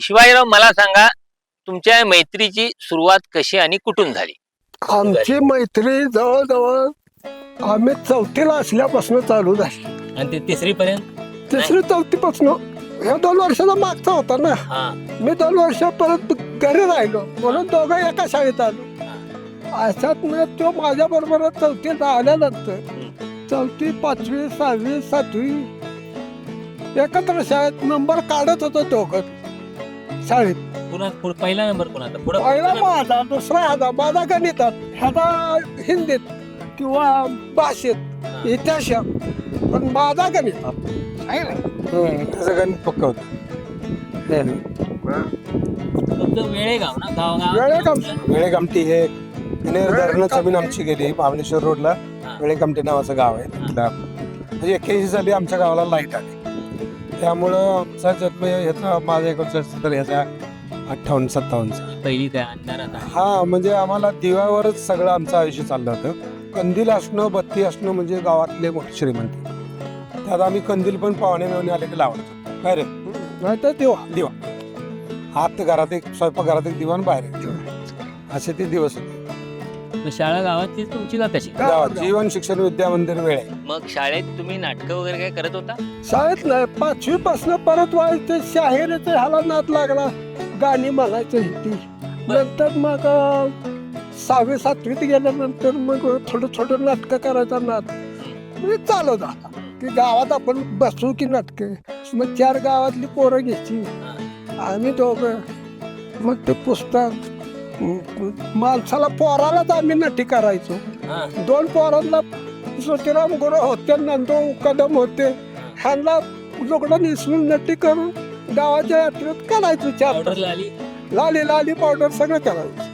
शिवाजीराव मला सांगा तुमच्या मैत्रीची सुरुवात कशी आणि कुठून झाली? आमची मैत्री जवळजवळ आम्ही चौथीला असल्यापासून चालू झाली. आणि ते तिसरी पर्यंत तिसरी चौथीपासून. ह्या दोन वर्षाचा मागचा होता ना. हा. मी दोन वर्ष परत घरी राहिलो. म्हणून दोघं एका शाळेत आलो. अशात ना तो माझ्या बरोबर चौथीत आल्यानंतर चौथी पाचवी सहावी सातवी एकत्र शाळेत नंबर काढत होतो दोघं. शाळेत पुन्हा पुढ- पहिला नंबर कोणाचा पुढं पहिला माझा दुसरा ह्याचा माझा गणितात ह्याचा हिंदीत किंवा भाषेत इतिहासात पण माझा गणितात त्याचं गणित पक्क होतं. तुमचं वेळेगाव ना गाव गाव वेळेगाव. वेळे कामटी हे धरणं जमीन आमची गेली महाबळेश्वर रोडला. वेळे कामटी नावाचं गाव आहे. तिथला म्हणजे एक्क्याऐंशी साली आमच्या गावाला लाइट आली. त्यामुळं आमचा जन्म ह्याचा माझा एक वर्ष तर ह्याचा अठ्ठावन्न सत्तावन्नचा पहिली त्या अंधारात आहे. हा म्हणजे आम्हाला दिव्यावरच सगळं आमचं आयुष्य चाललं होतं. कंदील असणं बत्ती असणं म्हणजे गावातले मोठी श्रीमंती. त्यात आम्ही कंदील पण पाहुणे मिळून आले की लावायचो काय रे? नाही तर देवा दिवा. आत घरात एक स्वयंपाकघरात एक दिवा आणि बाहेर एक दिवा असे ते दिवस होते. मग शाळा गावात तुमची का तशी गावात जीवन शिक्षण विद्या मंदिर वेळ आहे. मग शाळेत तुम्ही नाटकं वगैरे काय करत होता? शाळेत नाही पाचवी पासून परत व्हायचं शाहिरीचं ह्याला नाद लागला. गाणी म्हणायचं ती नंतर मग अं, सहावी सातवीत गेल्यानंतर मग थोडं थोडं नाटकं करायचं नाद. म्हणजे चालू झाला की गावात आपण बसू की नाटकं? मग चार गावातली पोरं घ्यायची. आम्ही दोघं. मग ते पुस्तक माणसाला पोरालाच आम्ही नटी करायचो. दोन पोरांना ज्योतिराम गुरु होते नंदू कदम होते ह्यांना लुगडं निसरून नटी करून गावाच्या यात्रेत करायचो चार लाली लाली पावडर सगळं करायचं.